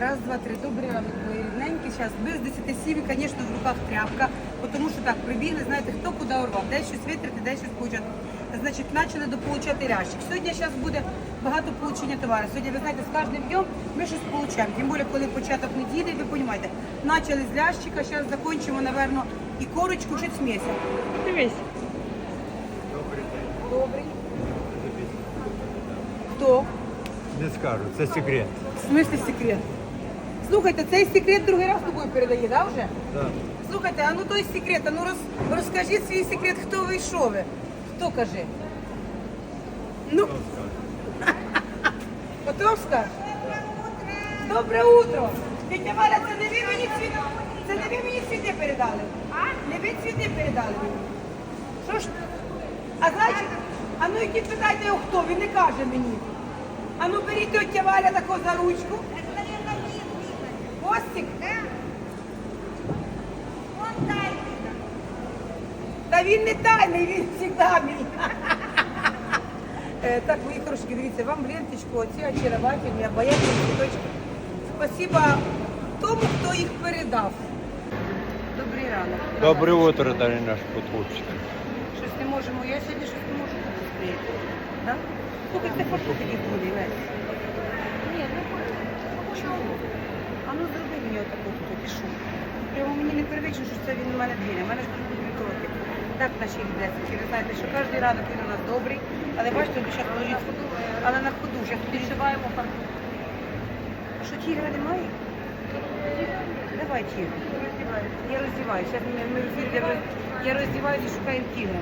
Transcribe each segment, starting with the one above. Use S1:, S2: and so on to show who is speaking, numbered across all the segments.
S1: Раз, два, три. Добрий ранок, мої рідненькі. Зараз без 10 сів, звісно, в руках тряпка, тому що так, прибігли, знаєте, хто куди урвав, де щось витрати, де щось получати. Значить, почали дополучати лящик. Сьогодні зараз буде багато получення товару. Сьогодні, ви знаєте, з кожним днем ми щось получаємо. Тим більше, коли початок неділі, ви розумієте, почали з лящика, зараз закінчимо, напевно, і корочку, щось з м'яса.
S2: Дивись.
S1: Добрий. Хто?
S3: Не скажу, це секрет.
S1: В смысле секрет? Слухайте, цей секрет другий раз тобою передає, да, вже?
S3: Да.
S1: Слухайте, а ну той секрет, а ну роз, розкажіть свій секрет, хто ви і що ви? Хто каже? Ну, Петро? Добре утро! Тетя Валя, це не ви мені цвіти, це не ви мені цвіти передали? А? Не ви цвіти передали? Що ж? А значить, а ну йдіть питайте його хто, він не каже мені. А ну беріть тетя Валя таку за ручку. Костик? Та він не тайний, він завжди мій. Е, Так, мої хороші, дивіться, вам ленточку оці очаровательні, обаятельні цвіточки. Спасибо тому, хто їх передав. Добрий ранок.
S3: Доброе утро, дорогі наші подпольщики.
S1: Щось не можемо, я сьогодні щось не можу зустріти. Да? Слухай, це фото таких буде, Лесь. Ні, не хочу. Чому? Ну зроби мені отаку тут пішу. Прямо мені не привично, що це він у мене двіря. У мене ж тут буде відкрити. Так наші віднесені. Ви знаєте, що кожен ранок він у нас добрий, але бачите, він зараз лежить. Але на ходу, зараз підшиваємо фарбу. Що тігра немає? Давай тігра. Я роздіваюся. Я роздіваюся і шукаю тігра.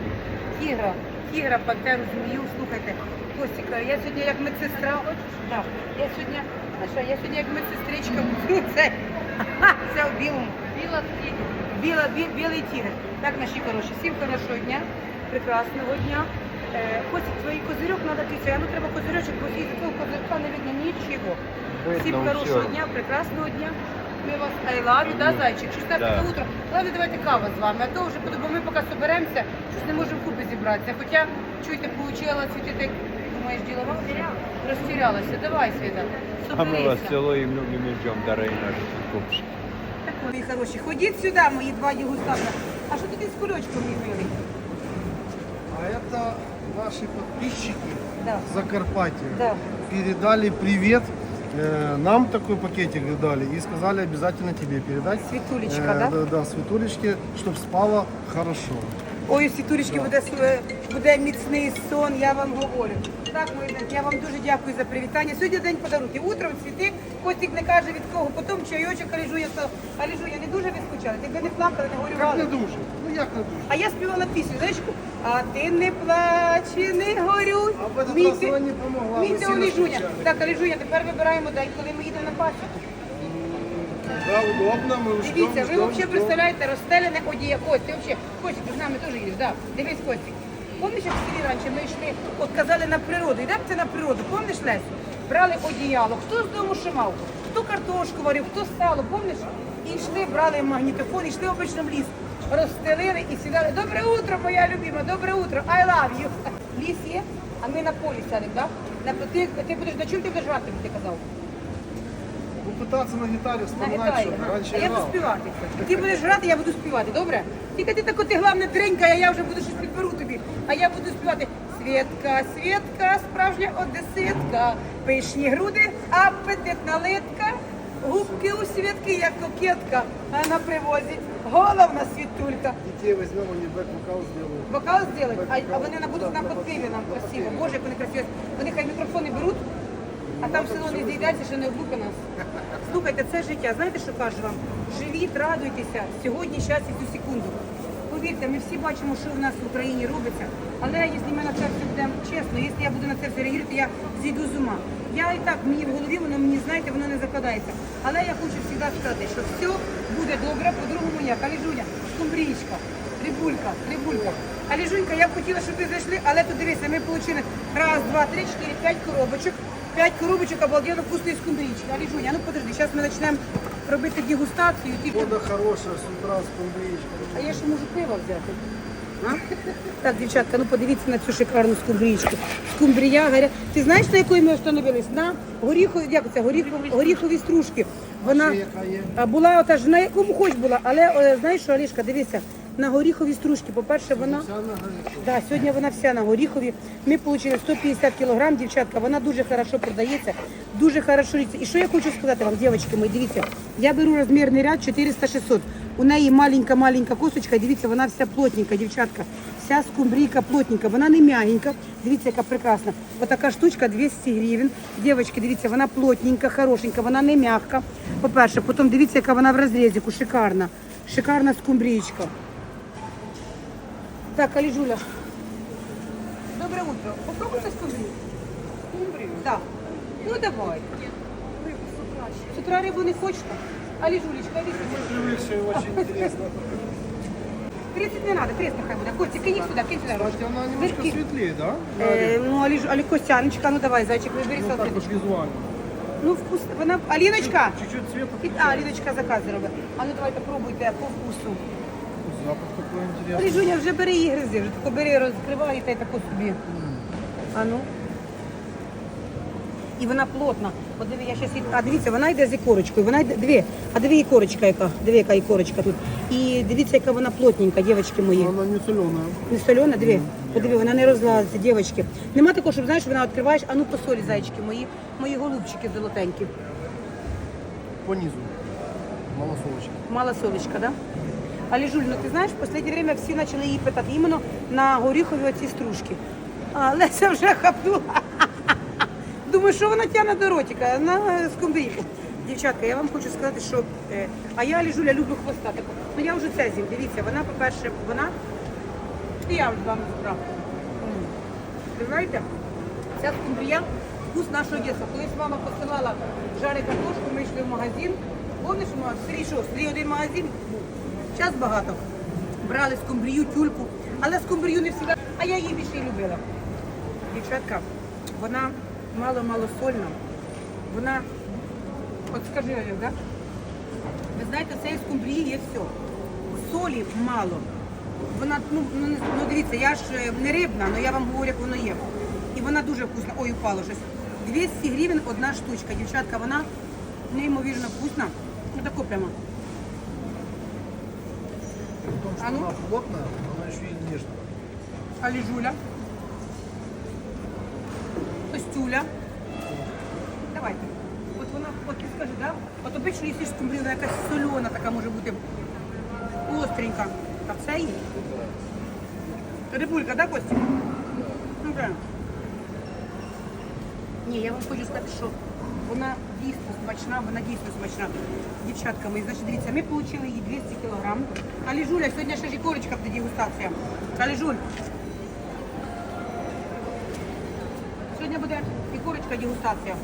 S1: Тігра, тігра, пантеру, змію, слухайте. Костіка, я сьогодні як медсестра. Да. Я сьогодні, а що, я сьогодні як медсестричка буду це. Це в білому. Біла Біла, бі, білий тігр. Так, наші хороші. Всім хорошого дня, прекрасного дня. Е, Костік, твій козирьок треба. А ну треба козирьочок, бо з того козирка не видно нічого. Всім
S3: Видно
S1: хорошого
S3: всього.
S1: дня, прекрасного дня. Ми вас I love you, да, зайчик? Щось так
S3: Да.
S1: утро. Ладно, давайте кава з вами, а то вже бо ми поки соберемося, щось не можемо купи зібратися. Хоча, чуєте, получила цвіти, так думаєш, ділова вже розтірялася. Давай, Світа,
S3: А ми вас
S1: соберися.
S3: цілуємо, любимо і ждемо, дорогі наші подпольщики.
S1: Так, Мої хороші, ходіть сюди, мої два дегустатора. А що тут із кульочком мій милий?
S4: А это наши подписчики
S1: Да.
S4: Закарпатья
S1: Да.
S4: передали привет. Э, Нам такой пакетик дали и сказали обязательно тебе передать.
S1: Светулечка,
S4: Э,
S1: да?
S4: Да, да, Светулечке, чтобы спала хорошо.
S1: Ой, у Світулечки буде, буде міцний сон, я вам говорю. Так, мої я вам дуже дякую за привітання. Сьогодні день подарунків. Утром цвіти, Костік не каже від кого, потім чайочок, Аліжу, я то, Аліжу, я не дуже ви скучала, не плакала, не
S4: Як не
S1: горювала.
S4: дуже? Ну як не дуже?
S1: А я співала пісню, знаєш, а ти не плач, і не горюй.
S4: А
S1: Мій ти-
S4: не помогла,
S1: Мій ти
S4: розкричали.
S1: Так, Аліжуня, тепер вибираємо день, коли ми їдемо на пасіку.
S4: Да, удобно, мы ждем,
S1: Дивіться, ви
S4: ждем,
S1: взагалі
S4: ждем.
S1: представляєте розстелене одіяло. Ось, ти взагалі, Костік, ти з нами теж їдеш, да. Дивись, Костік. Помниш, як в селі раніше ми йшли, от казали на природу, йдемо це на природу, помниш, Лесь? Брали одіяло, хто з дому що мав, хто картошку варив, хто сало, помниш? І йшли, брали магнітофон, йшли обично в ліс, розстелили і сідали. Добре утро, моя любима, добре утро, I love you. Ліс є, а ми на полі сядемо, так? Да? На- Ти, ти будеш, на чому ти будеш грати, ти казав?
S4: Пытаться на гитаре
S1: На
S4: вспоминать
S1: гітарі.
S4: что-то.
S1: ага.
S4: Раньше
S1: А я буду співати. Ти будеш грати, я буду співати, добре? Тільки ти тако, ти головне тренька, а я вже буду щось підберу тобі. А я буду співати. Світка, Світка, справжня одеситка, пишні груди, апетитна литка, губки у Світки, як кокетка, а на привозі головна світулька.
S4: Детей возьмем, они бэк-вокал сделают.
S1: Вокал зробить, а, а вони будуть нам красиво. Боже, як вони красиві. Вони хай мікрофони беруть, а там село не зійдеться, що не облука нас. Слухайте, це життя. Знаєте, що кажу вам? Живіть, радуйтеся сьогодні, щас і цю секунду. Повірте, ми всі бачимо, що в нас в Україні робиться. Але якщо ми на це все будемо чесно, якщо я буду на це все реагувати, я зійду з ума. Я і так, мені в голові, воно мені, знаєте, воно не закладається. Але я хочу завжди сказати, що все буде добре, по-другому ніяк. Аліжуня, скумбрічка, рибулька, рибулька. Аліжунька, я б хотіла, щоб ви зайшли, але тут дивіться, ми отримали раз, два, три, чотири, п'ять коробочок. П'ять коробочок обалденно вкусної скумбрічки. Аліжуня, ну подожди, зараз ми почнемо робити дегустацію. Ти
S4: Погода хорошая, с утра с
S1: а я ще можу пиво взяти. А? Так, дівчатка, ну подивіться на цю шикарну скумбрічку. Скумбрія, гаря. Ти знаєш, на якої ми встановились? На горіхові, як це, горіхові, горіхові стружки. Вона
S4: ще яка є?
S1: була ота ж на якому хоч була, але е, знаєш що, Олішка, дивися, на горіхові стружки. По-перше, вона. Да, сьогодні вона вся на горіхові. Ми отримали 150 кілограм, дівчатка. Вона дуже хорошо продається, дуже хорошо літься. І що я хочу сказати вам, дівчатки мої, дивіться, я беру розмірний ряд 400-600. У неї маленька-маленька косточка, дивіться, вона вся плотненька, дівчатка. Вся скумбрійка плотненька, вона не м'ягенька. Дивіться, яка прекрасна. Отака штучка 200 гривень. Дівчатки, дивіться, вона плотненька, хорошенька, вона не м'ягка. По-перше, потім дивіться, яка вона в розрізіку, шикарна. Шикарна скумбрічка. Так, Аліжуля, Доброе утро. Попробуйте скумбрию. Скумбрию? Да. Ну давай. С утра рыбу не хочешь? Али, Жулечка, иди сюда.
S4: очень интересно.
S1: 30 не надо, 30 хай буде. Костя, кинь їх сюди, кинь сюди.
S4: Кстати, она немножко
S1: Зырки.
S4: светлее, да?
S1: Е, ну, Алі, Алі, Костяночка, ну давай, зайчик, вибери
S4: Ну так вот
S1: салфеточку.
S4: визуально.
S1: Ну, вкусно. Вона... Аліночка!
S4: Чуть-чуть цвета.
S1: І- А, Аліночка закази робить. А ну давайте пробуйте по вкусу.
S4: Запах такой интересный.
S1: Алі, Жуня, вже бери і гризи, вже тако бери, розкривай та й тако собі. А ну. І вона плотна. От диви, я щас від... А дивіться, вона йде з ікорочкою. Вона йде. Диви, а диви ікорочка яка. Диви, яка ікорочка тут. І дивіться, яка вона плотненька, дівчатки мої.
S4: Она не соленая.
S1: Не солена, диви. Подиви, вона не розлазиться, дівчатки. Нема такого, щоб знаєш, вона відкриваєш, а ну по солі, зайчики мої, мої голубчики золотенькі.
S4: По низу. Малосолочка.
S1: Мало солечка, да? Але Жуль, ну ти знаєш, в останнє время всі почали її питати іменно на горіхові оці стружки. А Леся вже хапнула. Думаю, що вона тягне до ротика на скумбрійку. Дівчатка, я вам хочу сказати, що е, а я Ліжуля люблю хвоста. таку. Ну я вже це з'їм. Дивіться, вона, по-перше, вона. І я вже вам справку. Ви знаєте, ця скумбрія вкус нашого дітства. Колись мама посилала жарити картошку, ми йшли в магазин. Помниш, селі що, селі один магазин Час багато. Брали скумбрію, тюльку, але скумбрію не всегда, а я її більше любила. Дівчатка, вона мало-мало сольна. Вона, от скажи, Олег, да? Ви знаєте, в цієї скумбрії є все. Солі мало. Вона, ну, ну, ну дивіться, я ж е, не рибна, але я вам говорю, як воно є. І вона дуже вкусна. Ой, упало щось. 200 гривень одна штучка. Дівчатка, вона неймовірно вкусна. Ну тако прямо.
S4: При том, что
S1: А ну?
S4: она плотная, она еще и нежная.
S1: Аліжуля. Костюля. Давайте. От вона, от ти скажи, да? От обично, якщо ж скумбрія, вона якась сольона така може бути остренька. А це є. Рибулька, да, Костя? Ну, правильно. Ні, я вам хочу сказати, що вона дійсно смачна, вона дійсно смачна. Дівчатка мої, значить, дивіться, ми отримали її 200 кг. А сьогодні ще ж і корочка буде дегустація. А Сьогодні буде і курочка дегустація.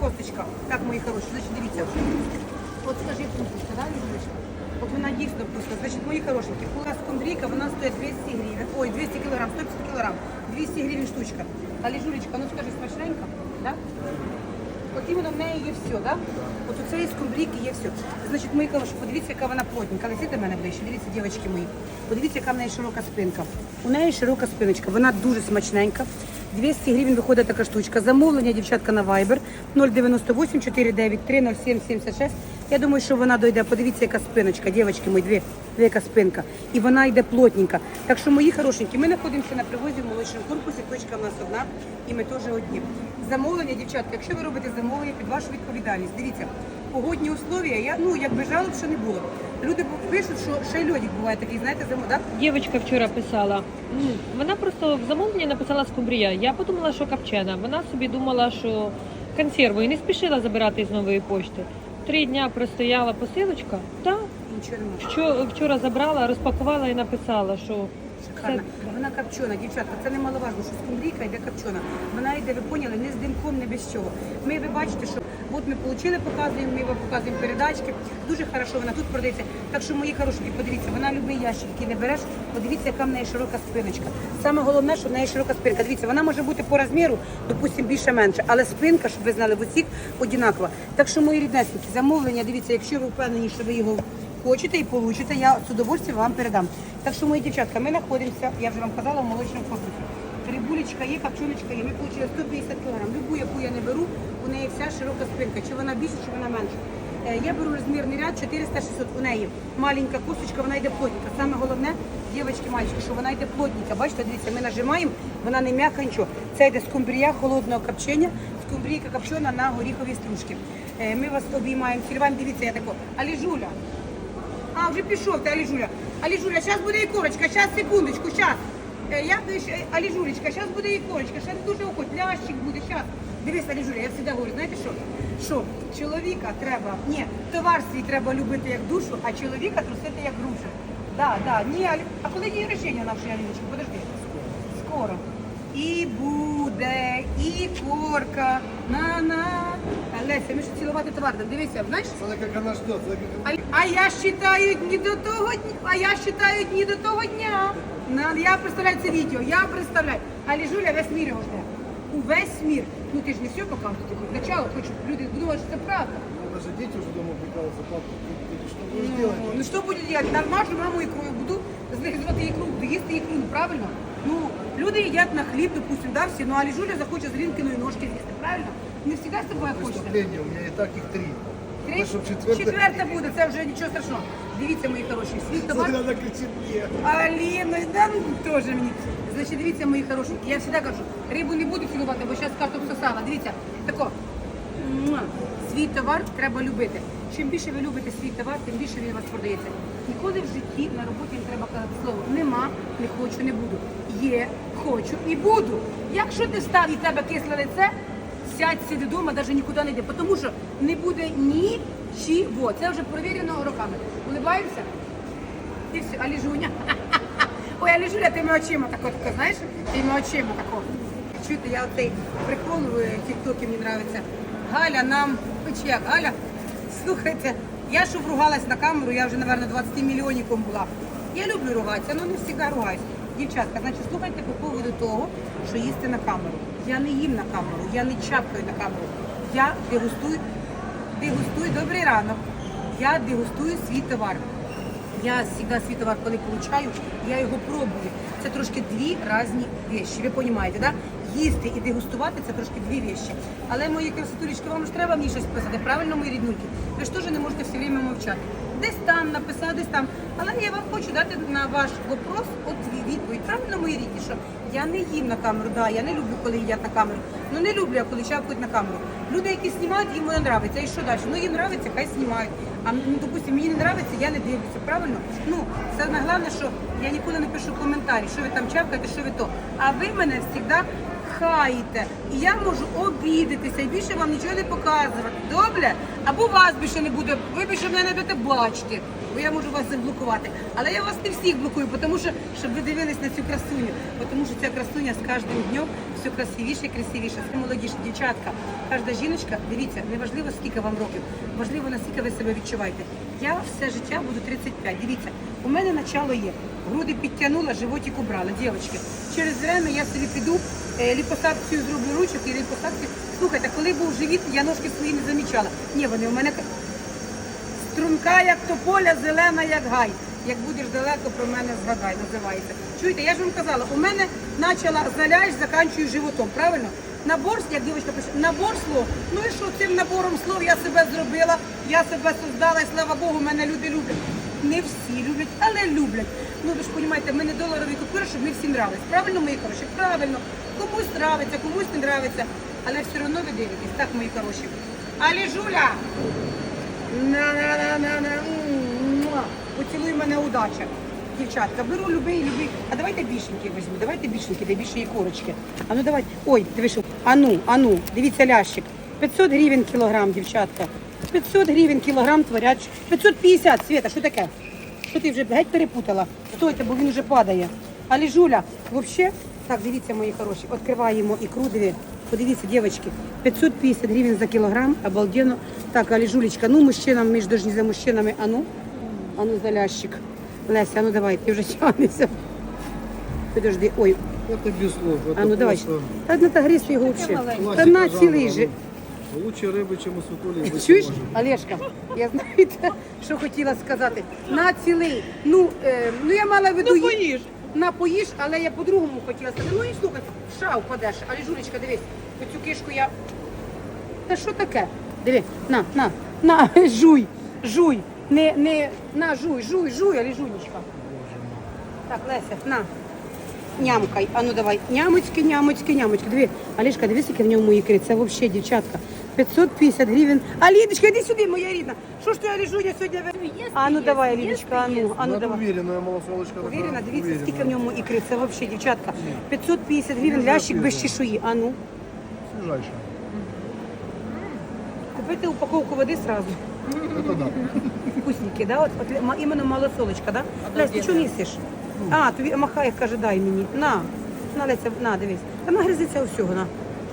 S1: Косточка. Так, мої хороші, значить, дивіться. От скажи вкусочка, да, Лізочка? От вона дійсно вкусна. Значить, мої хорошенькі, у нас скумбрійка, вона стоїть 200 гривень. Ой, 200 кілограм, 150 кілограм. 200 гривень штучка. А Ліжулечка, ну скажи, смачненька, да? От іменно в неї є все, да? От у цієї скумбрійки є все. Значить, ми кажемо, що подивіться, яка вона плотненька. Летіть до мене ближче, дивіться, дівчатки мої. Подивіться, яка в неї широка спинка. У неї широка спиночка, вона дуже смачненька. 200 гривень виходить така штучка. Замовлення, дівчатка, на Viber 098 493 0776. Я думаю, що вона дойде. Подивіться, яка спиночка, дівчатки мої, дві, яка спинка. І вона йде плотненька. Так що, мої хорошенькі, ми знаходимося на привозі в молочному корпусі, точка в нас одна, і ми теж одні. Замовлення, дівчатка, якщо ви робите замовлення під вашу відповідальність, дивіться, погодні условия, я, ну, якби жалоб, що не було. Люди пишуть, що ще й льодик буває такий, знаєте, зиму, так?
S2: Дівчинка вчора писала. м, Вона просто в замовленні написала скумбрія. Я подумала, що копчена. Вона собі думала, що консерву і не спішила забирати з нової почти. Три дня простояла посилочка. Та
S1: Нічого немає.
S2: вчора, вчора забрала, розпакувала і написала, що
S1: Шикарна. Вона копчена, дівчатка, це немаловажно, що скумбрійка йде копчена. Вона йде, ви поняли, не з димком, не без чого. Ми ви бачите, що от ми отримали, показуємо, ми вам показуємо передачки. Дуже хорошо вона тут продається. Так що, мої хороші, подивіться, вона любий ящик, який не береш, подивіться, яка в неї широка спиночка. Саме головне, що в неї широка спинка. Дивіться, вона може бути по розміру, допустимо, більше-менше, але спинка, щоб ви знали, в усіх одинакова. Так що, мої ріднесенькі, замовлення, дивіться, якщо ви впевнені, що ви його хочете і получите, я з удовольствием вам передам. Так що, мої дівчатка, ми знаходимося, я вже вам казала, в молочному корпусі. Рибулечка є, копчоночка є. Ми отримали 150 кг. Любу, яку я не беру, у неї вся широка спинка. Чи вона більше, чи вона менше. Е, Я беру розмірний ряд 400-600. У неї маленька косточка, вона йде плотненька. Саме головне, дівчатки, мальчики, що вона йде плотненька. Бачите, дивіться, ми нажимаємо, вона не м'яка, нічого. Це йде скумбрія холодного копчення, скумбрійка копчена на горіховій стружки. Е, Ми вас обіймаємо, цілюваємо, дивіться, я тако. Аліжуля, а, вже пішов ти, Аліжуля. Аліжуля, зараз буде і корочка, зараз, секундочку, зараз. Я, е, Аліжулечка, зараз буде і корочка, зараз дуже охоть, лящик буде, зараз. Дивись, Аліжуля, я завжди говорю, знаєте що? Що чоловіка треба, ні, товар свій треба любити як душу, а чоловіка трусити як грушу. Да, да, ні, Алі... А коли день рождення нашої Аліночки? Подожди. Скоро. І буде, і корка, на-на. Леся, ми ж цілувати товар, дивися, знаєш?
S4: Смотри, как она ждет.
S1: А, а я считаю дні до того дня, а я считаю дні до того дня. На, я представляю це відео, я представляю. А Ліжуля весь мір його жде. Увесь мір. Ну ти ж не все показуєш, тільки начало хочу, люди думають, що це правда.
S4: Ну, Даже дети уже дома прикалываются. Папа, ты, ты что будешь
S1: Ну,
S4: делать?
S1: ну що буде робити? Нормально маму ікрою буду злизувати ікру, буду їсти ікру, ну правильно? Ну, люди їдять на хліб, допустим, да, всі, ну а Ліжуля захоче з Лінкиної ножки з'їсти, правильно? Не завжди з тобою хочеться.
S4: Преступление, у меня и так их три.
S1: Три?
S4: Ну, щоб четверте-
S1: Четверта буде, це вже нічого страшного. Дивіться, мої хороші, світ товар.
S4: Смотри, она кричит мне.
S1: Аліна, да ну теж мені. Значить, дивіться, мої хороші, я завжди кажу, рибу не буду цілувати, бо зараз картоп сосала. Дивіться, тако. муа, Свій товар треба любити. Чим більше ви любите свій товар, тим більше він у вас продається. Ніколи в житті на роботі не треба казати слово нема, не хочу, не буду. Є, хочу і буду. Якщо ти став і тебе кисле лице, сядь, сиди вдома, навіть нікуди не йди, тому що не буде нічого. Це вже провірено роками. Улибаємося? І все, а ліжуня. Ой, а ліжуля тими очима тако, тако, знаєш? Тими очима тако. Чуєте, я оцей прикол в тіктокі мені подобається. Галя нам, чи Галя, слухайте, я щоб ругалась на камеру, я вже, мабуть, 20 мільйонником була. Я люблю ругатися, але не завжди ругаюсь. Дівчатка, значить, слухайте по поводу того, що їсти на камеру. Я не їм на камеру, я не чапкаю на камеру. Я дегустую, дегустую, добрий ранок. Я дегустую свій товар. Я завжди свій товар, коли получаю, я його пробую. Це трошки дві різні речі. Ви розумієте, да? Їсти і дегустувати це трошки дві речі. Але мої красотулечки, вам ж треба мені щось писати, правильно, мої ріднульки? Ви ж теж не можете все время мовчати. Десь там написати, десь там. Але я вам хочу дати на ваш вопрос от відповідь. Правильно, мої рідні, що я не їм на камеру, да, я не люблю, коли їдять на камеру. Ну не люблю я, коли чапають на камеру. Люди, які знімають, їм воно нравиться. І що далі? Ну їм нравиться, хай знімають. А ну, допустим, мені не нравиться, я не дивлюся, правильно? Ну, саме головне, що я ніколи не пишу коментарі, що ви там чапкаєте, що ви то. А ви мене завжди хаєте. І я можу обідатися і більше вам нічого не показувати. Добре? Або вас більше не буде, ви більше мене не будете бачити, бо я можу вас заблокувати. Але я вас не всіх блокую, тому що щоб ви дивились на цю красуню. Тому що ця красуня з кожним днем все красивіше і красивіше. Все молодіше, дівчатка. Кожна жіночка, дивіться, неважливо скільки вам років, важливо наскільки ви себе відчуваєте. Я все життя буду 35. Дивіться, у мене начало є. Груди підтягнула, животик убрала. Дівчатки, через время я собі піду, е, ліпосакцію зроблю ручок і ліпосакцію. Слухайте, коли був живіт, я ножки свої не замічала. Ні, вони у мене струнка, як тополя, зелена, як гай. Як будеш далеко, про мене згадай, називається. Чуєте, я ж вам казала, у мене почала заляж, заканчую животом, правильно? Набор, як дівчинка пише, набор слов. Ну і що цим набором слов я себе зробила, я себе создала, і слава Богу, мене люди люблять. Не всі люблять, але люблять. Ну ви ж розумієте, ми не доларові купюри, щоб не всім нравиться. Правильно, мої хороші? Правильно. Комусь нравиться, комусь не нравиться. Але все одно ви дивитесь, так, мої хороші. Але Жуля, Поцілуй мене удача. Дівчатка, беру любий, любий. А давайте більшенькі візьму, давайте більшенькі, де більше є корочки. А ну давайте. Ой, диви, що. Ану, ану, дивіться лящик. 500 гривень кілограм, дівчатка. 500 гривень кілограм творять. 550, Света, що таке? Що ти вже геть перепутала? Стойте, бо він вже падає. Але Жуля, взагалі, так, дивіться, мої хороші, відкриваємо ікру, диви. Подивіться, дівчатки, 550 гривень за кілограм, обалденно. Так, але Жулечка, ну мужчинам, між дожні за мужчинами, ану, ану за лящик. Леся, а ну давай, ти вже тягнешся. Подожди, ой,
S4: Это без слов.
S1: А ну давай. Та не та грізь його взагалі. Та на цілий же.
S4: ну. Лучше рыбы, чем у Светули. быть
S1: Чуєш,
S4: не может.
S1: Олешка, я знаєте, що хотіла сказати. На цілий. Ну, е, ну я мала в виду.
S2: Ну
S1: ї-
S2: поїж.
S1: на поїж, але я по-другому хотіла сказати. Ну і слухай, в ша впадеш. Але жулечка, дивись, оцю кишку я. Та що таке? Диви, на, на, на, жуй, жуй. Не, не, на, жуй, жуй, жуй, але жунечка. Так, Леся, на. Нямкай. А ну давай. Нямочки, нямочки, нямочки. Диви, Алішка, дивись, яке в ньому ікри. Це взагалі, дівчатка. 550 гривень. Аліночка, іди сюди, моя рідна. Що ж ти, Аліжуня, сьогодні? ви- А ну давай, Аліночка, а ну, а ну
S4: Ну, это
S1: давай.
S4: уверенная малосолочка.
S1: Уверена, дивіться, скільки в ньому ікри. Це взагалі, дівчатка. 550 гривень лящик без чешуї. А ну.
S4: Свежайшая.
S1: Купити упаковку води сразу.
S4: Это да.
S1: Вкусненькі, да? От, от іменно малосолочка, да? Лесь, ти що несеш? А, тобі махає, каже, дай мені. На. На, Леся, на, дивись. Та нагризиться усього, на.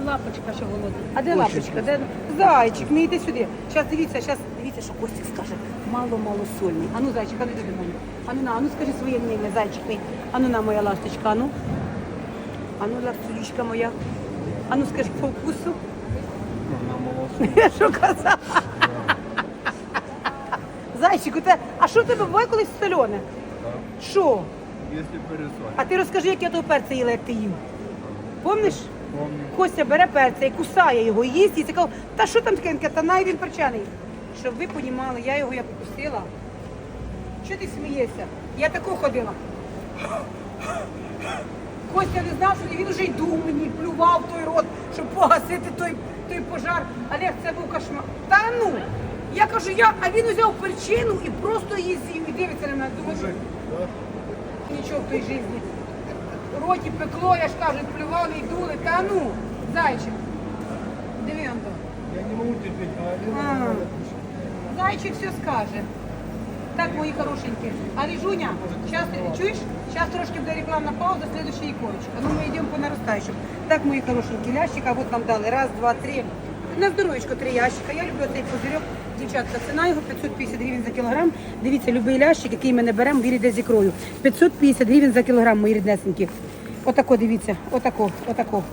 S2: Лапочка, що голодна.
S1: А де лапочка? Де? Зайчик, не йди сюди. Зараз дивіться, зараз дивіться, що Костік скаже. Мало-мало сольний. Ану, зайчик, а ну йди до мене. Ану на, ану скажи своє мнення, зайчик мій. Ану на, моя ласточка, ану. Ану, ласточка моя. Ану скажи по вкусу. Я що казала? Зайчик, у тебе, а що в тебе буває колись солене? Що?
S3: Якщо пересоль.
S1: А ти розкажи, як я того перця їла, як ти їв. Помниш? Костя бере перця і кусає його, їсть, і цікаво, та що там таке, та най він перчаний. Щоб ви понімали, я його як покусила. Що ти смієшся? Я тако ходила. Костя не знав, що він вже й дув мені, плював той рот, щоб погасити той, той пожар. Олег, це був кошмар. Та ну! Я кажу, я, а він взяв перчину і просто її з'їв і дивиться на мене. Думаю, нічого в той житті. В роті пекло, я ж кажу, плювали і дули. Та ну, зайчик. Диви, Антон.
S4: Я не могу терпеть, а Алина
S1: Ага.
S4: нормально
S1: Зайчик все скаже. Так, мої хорошенькі. А Ліжуня, зараз чуєш? Зараз трошки буде рекламна пауза, следующий іконочка. Ну, ми йдемо по наростаючому. Так, мої хорошенькі, лящика, от нам дали. Раз, два, три. На здоровечко три ящика. Я люблю цей пузирьок. Дівчатка, ціна його 550 гривень за кілограм. Дивіться, любий лящик, який ми не беремо, він йде з ікрою. 550 гривень за кілограм, мої ріднесенькі. Отако, дивіться, отако, отако.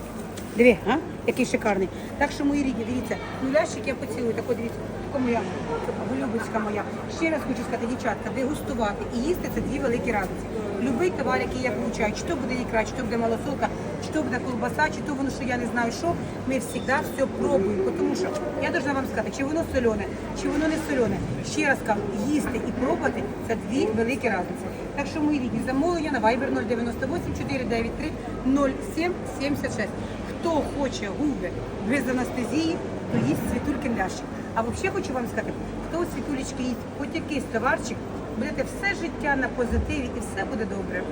S1: Диви, а? Який шикарний. Так що, мої рідні, дивіться, ну лящик я поцілую, тако дивіться, тако моя, голюбицька моя. Ще раз хочу сказати, дівчатка, дегустувати і їсти це дві великі разниці. Любий товар, який я получаю, чи то буде ікра, чи то буде малосолка, чи то буде колбаса, чи то воно, що я не знаю що, ми завжди все пробуємо. Тому що я должна вам сказати, чи воно солене, чи воно не солене. Ще раз кажу, їсти і пробувати це дві великі разниці. Так що, мої рідні, замовлення на Viber 098 493 0776. Хто хоче губи без анестезії, то їсть світулькин лящик. А взагалі хочу вам сказати, хто у світулечки їсть хоч якийсь товарчик, будете все життя на позитиві і все буде добре.